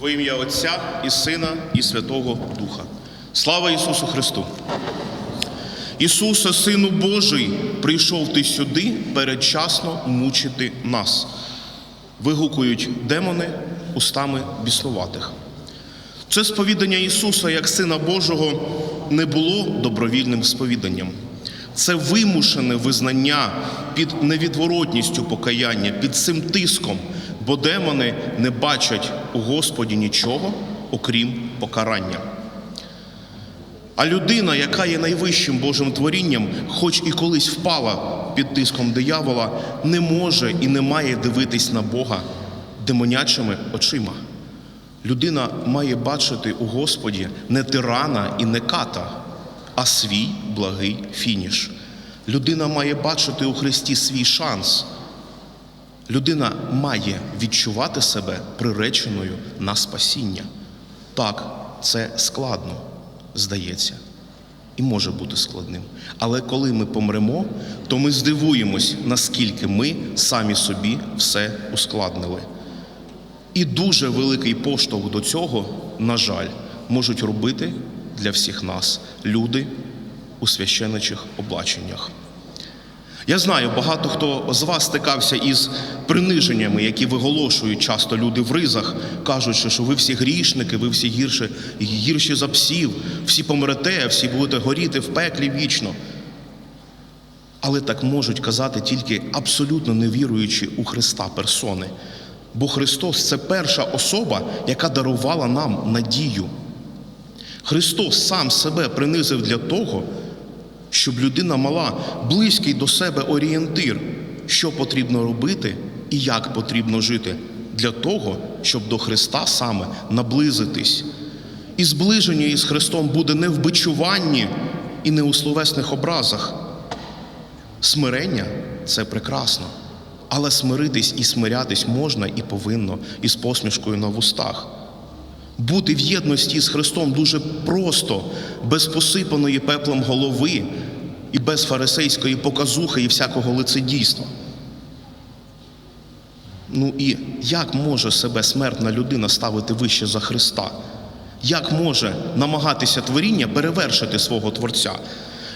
Во ім'я Отця і Сина, і Святого Духа. Слава Ісусу Христу! Ісусе, Сину Божий, прийшов ти сюди передчасно мучити нас. Вигукують демони устами біснуватих. Це сповідання Ісуса як Сина Божого не було добровільним сповіданням. Це вимушене визнання під невідворотністю покаяння, під цим тиском, бо демони не бачать у Господі нічого, окрім покарання. А людина, яка є найвищим Божим творінням, хоч і колись впала під тиском диявола, не може і не має дивитись на Бога демонячими очима. Людина має бачити у Господі не тирана і не ката, а свій благий фініш. Людина має бачити у Христі свій шанс. Людина має відчувати себе приреченою на спасіння. Так, це складно, здається, і може бути складним. Але коли ми помремо, то ми здивуємось, наскільки ми самі собі все ускладнили. І дуже великий поштовх до цього, на жаль, можуть робити для всіх нас люди у священичих облаченнях. Я знаю, багато хто з вас стикався із приниженнями, які виголошують часто люди в ризах, кажучи, що ви всі грішники, ви всі гірші, гірші за псів, всі помрете, всі будете горіти в пеклі вічно. Але так можуть казати тільки абсолютно невіруючі у Христа персони. Бо Христос це перша особа, яка дарувала нам надію. Христос сам себе принизив для того, щоб людина мала близький до себе орієнтир, що потрібно робити і як потрібно жити, для того, щоб до Христа саме наблизитись. І зближення із Христом буде не в бичуванні і не у словесних образах. Смирення це прекрасно, але смиритись і смирятись можна і повинно із посмішкою на вустах. Бути в єдності з Христом дуже просто, без посипаної пеплом голови і без фарисейської показухи і всякого лицедійства. Ну і як може себе смертна людина ставити вище за Христа? Як може намагатися творіння перевершити свого Творця?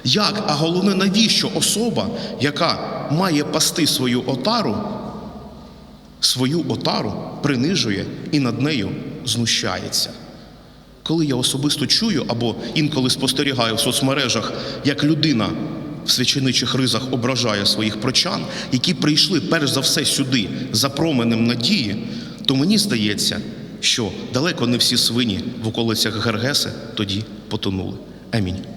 Як, а головне, навіщо особа, яка має пасти свою отару, свою отару принижує і над нею знущається? Коли я особисто чую або інколи спостерігаю в соцмережах, як людина в свяченичих ризах ображає своїх прочан, які прийшли перш за все сюди за променем надії, то мені здається, що далеко не всі свині в околицях Гергеси тоді потонули. Амінь.